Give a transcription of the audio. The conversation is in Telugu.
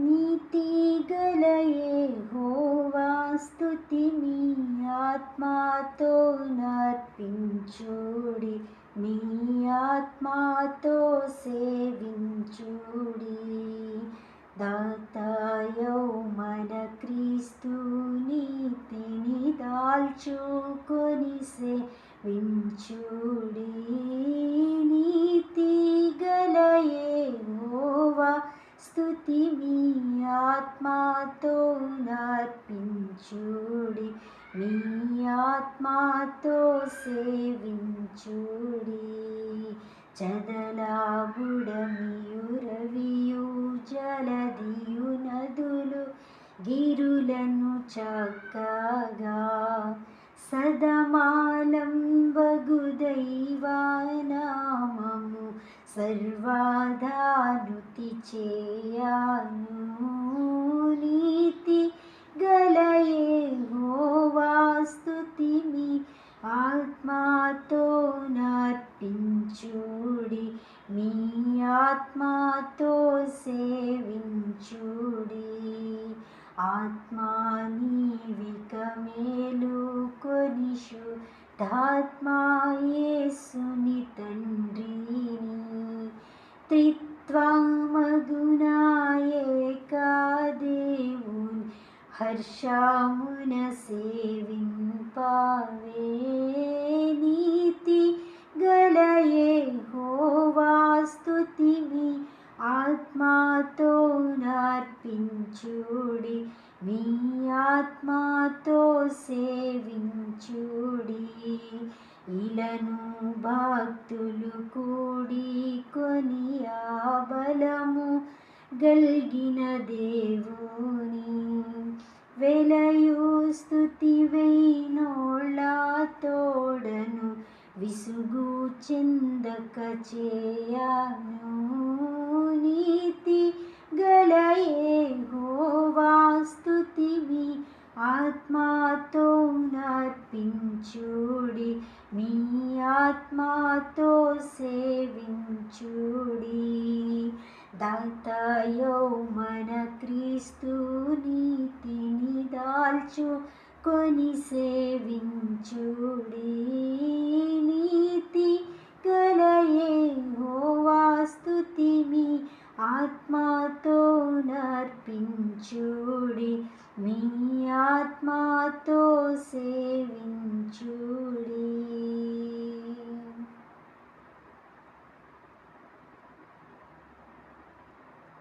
నీతి గలయే హోవా స్తుతి మీ ఆత్మాతో నర్పించుడి. మీ ఆత్మాతో సేవించుడి. దాతాయౌ మన క్రీస్తు నీతిని దాల్చుకొని సేవించుడి నీతి గల స్తుతి మీ ఆత్మాతో నర్పించుడి. మీ ఆత్మాతో సేవించుడి. చదలాగుడమియురవియు జలదియు నదులు గిరులను చక్కగా సదమా సర్వాధానుతి చేయాను నీతి గలయే హోవా స్తుతి మీ ఆత్మాతో నర్పించుడి. మీ ఆత్మాతో సేవించుడి. ఆత్మా నీవిక మేలు కొనిషు ధాత్మాయేసు ि त्वामगुणा एका पावे नीति गलये हो वा स्तुतिमि आत्मातो नार्पिञ्चूडि मी आत्मातो सेविञ्चूडि ఇలను భక్తులు కూడి కొని ఆ బలము గల్గిన దేవుని. వెలయు స్థుతి వేయినోళ్ళ తోడను విసుగు చెందక చేయను నీతి ఆత్మతో సేవించుడి. దాతయో మన క్రీస్తు నీతిని దాల్చు కొని సేవించుడి. నీతి కలయే హోవా స్తుతి మీ నర్పించుడి. మీ ఆత్మతో సేవించుడి.